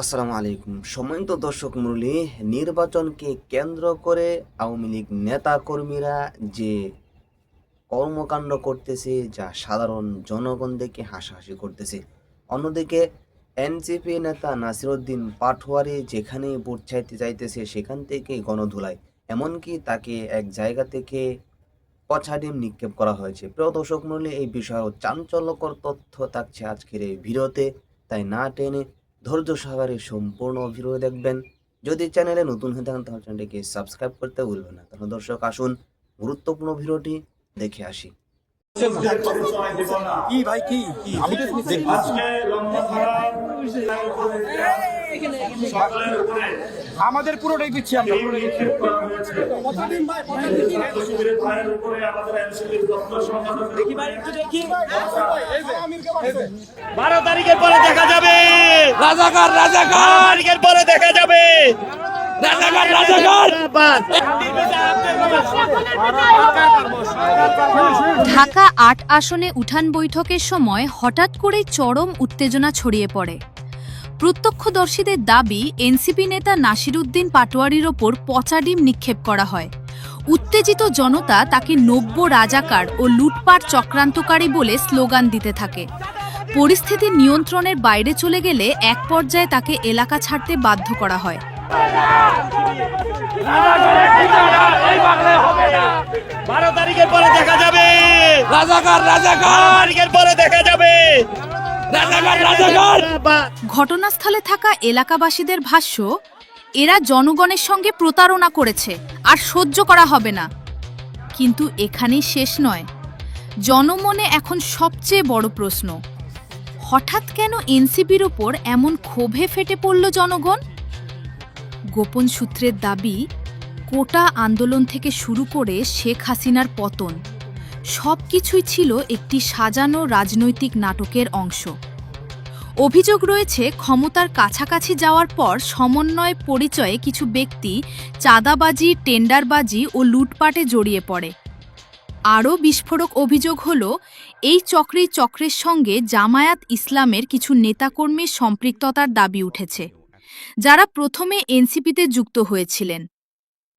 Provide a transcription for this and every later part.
আসসালামু আলাইকুম। সম্মানিত দর্শক মুরলী নির্বাচনকে কেন্দ্র করে আওয়ামী লীগ নেতা কর্মীরা যে কর্মকাণ্ড করতেছে, যা সাধারণ জনগণ দেখে হাসাহাসি করতেছে। অন্যদিকে, এনসিপি নেতা নাসিরউদ্দিন পাটোয়ারি যেখানে ভোট চাইতে চাইতেছে, সেখান থেকে গণধুলায়। এমনকি তাকে এক জায়গা থেকে পচা ডিম নিক্ষেপ করা হয়েছে। প্রিয় দর্শক মূল্যে এই বিষয়ে চাঞ্চল্যকর তথ্য থাকছে আজকের এই ভিডিওতে। তাই না টেনে ধৈর্য সহকারে সম্পূর্ণ ভিডিও দেখবেন। যদি চ্যানেলে নতুন হয়ে থাকেন তাহলে চ্যানেলটিকে সাবস্ক্রাইব করতে ভুলবেন না। তাহলে দর্শক আসুন গুরুত্বপূর্ণ ভিডিওটি দেখে আসি। কি ভাই কি? আমি তো আমাদের পুরোটাই দিচ্ছি আমরা। বারো তারিখের পরে দেখা যাবে। রাজাকার রাজাকার। পরে দেখা যাবে। রাজাকার রাজাকার। ঢাকা আট আসনে উঠান বৈঠকের সময় হঠাৎ করে চরম উত্তেজনা ছড়িয়ে পড়ে। প্রত্যক্ষদর্শীদের দাবি এনসিপি নেতা নাসিরুদ্দিন পাটোয়ারির ওপর পচা ডিম নিক্ষেপ করা হয়। উত্তেজিত জনতা তাকে নব্য রাজাকার ও লুটপাট চক্রান্তকারী বলে স্লোগান দিতে থাকে। পরিস্থিতি নিয়ন্ত্রণের বাইরে চলে গেলে এক পর্যায়ে তাকে এলাকা ছাড়তে বাধ্য করা হয়। বারো তারিখের পরে দেখা যাবে। রাজাকার রাজাকার। পরে দেখা যাবে। রাজাকার রাজাকার। ঘটনাস্থলে থাকা এলাকাবাসীদের ভাষ্য এরা জনগণের সঙ্গে প্রতারণা করেছে আর সহ্য করা হবে না। কিন্তু এখানেই শেষ নয়। জনমনে এখন সবচেয়ে বড় প্রশ্ন হঠাৎ কেন এনসিপির ওপর এমন ক্ষোভে ফেটে পড়ল জনগণ? গোপন সূত্রের দাবি, কোটা আন্দোলন থেকে শুরু করে শেখ হাসিনার পতন। সব কিছুই ছিল একটি সাজানো রাজনৈতিক নাটকের অংশ। অভিযোগ রয়েছে, ক্ষমতার কাছাকাছি যাওয়ার পর সমন্বয় পরিচয়ে কিছু ব্যক্তি চাঁদাবাজি, টেন্ডারবাজি ও লুটপাটে জড়িয়ে পড়ে। আরও বিস্ফোরক অভিযোগ হল, এই চক্রী চক্রের সঙ্গে জামায়াত ইসলামের কিছু নেতাকর্মীর সম্পৃক্ততার দাবি উঠেছে, যারা প্রথমে এনসিপিতে যুক্ত হয়েছিলেন।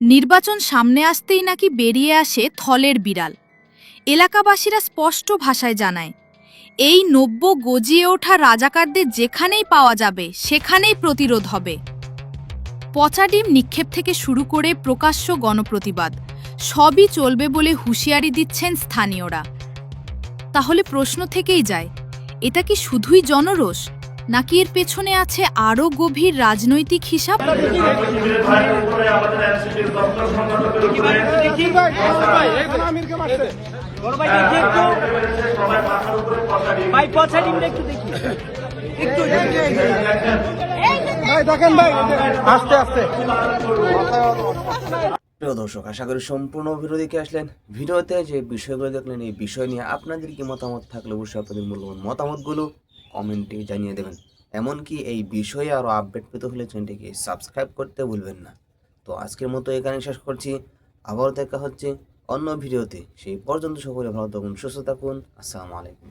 নির্বাচন সামনে আসতেই নাকি বেরিয়ে আসে থলের বিড়াল। এলাকাবাসীরা স্পষ্ট ভাষায় জানায়, এই নব্য গজিয়ে ওঠা রাজাকারদের যেখানেই পাওয়া যাবে, সেখানেই প্রতিরোধ হবে। পচা ডিম নিক্ষেপ থেকে শুরু করে প্রকাশ্য গণপ্রতিবাদ সবই চলবে বলে হুঁশিয়ারি দিচ্ছেন স্থানীয়রা। তাহলে প্রশ্ন থেকেই যায়, এটা কি শুধুই জনরোষ, নাকি এর পেছনে আছে আরও গভীর রাজনৈতিক হিসাব? ডিম ভাই একটু দেখি প্রিয় দর্শক, আশা করি সম্পূর্ণ ভিডিও দেখে আসলেন। ভিডিওতে যে বিষয়গুলো দেখলেন, এই বিষয় নিয়ে আপনাদের কি মতামত থাকলে অবশ্যই আপনাদের মূল্যবান মতামতগুলো কমেন্টে জানিয়ে দেবেন। এমনকি এই বিষয়ে আরও আপডেট পেতে হলে চ্যানেলটিকে সাবস্ক্রাইব করতে ভুলবেন না। তো আজকের মতো এখানে শেষ করছি। আবারও দেখা হচ্ছে অন্য ভিডিওতে। সেই পর্যন্ত সকলে ভালো থাকুন, সুস্থ থাকুন। আসসালামু আলাইকুম।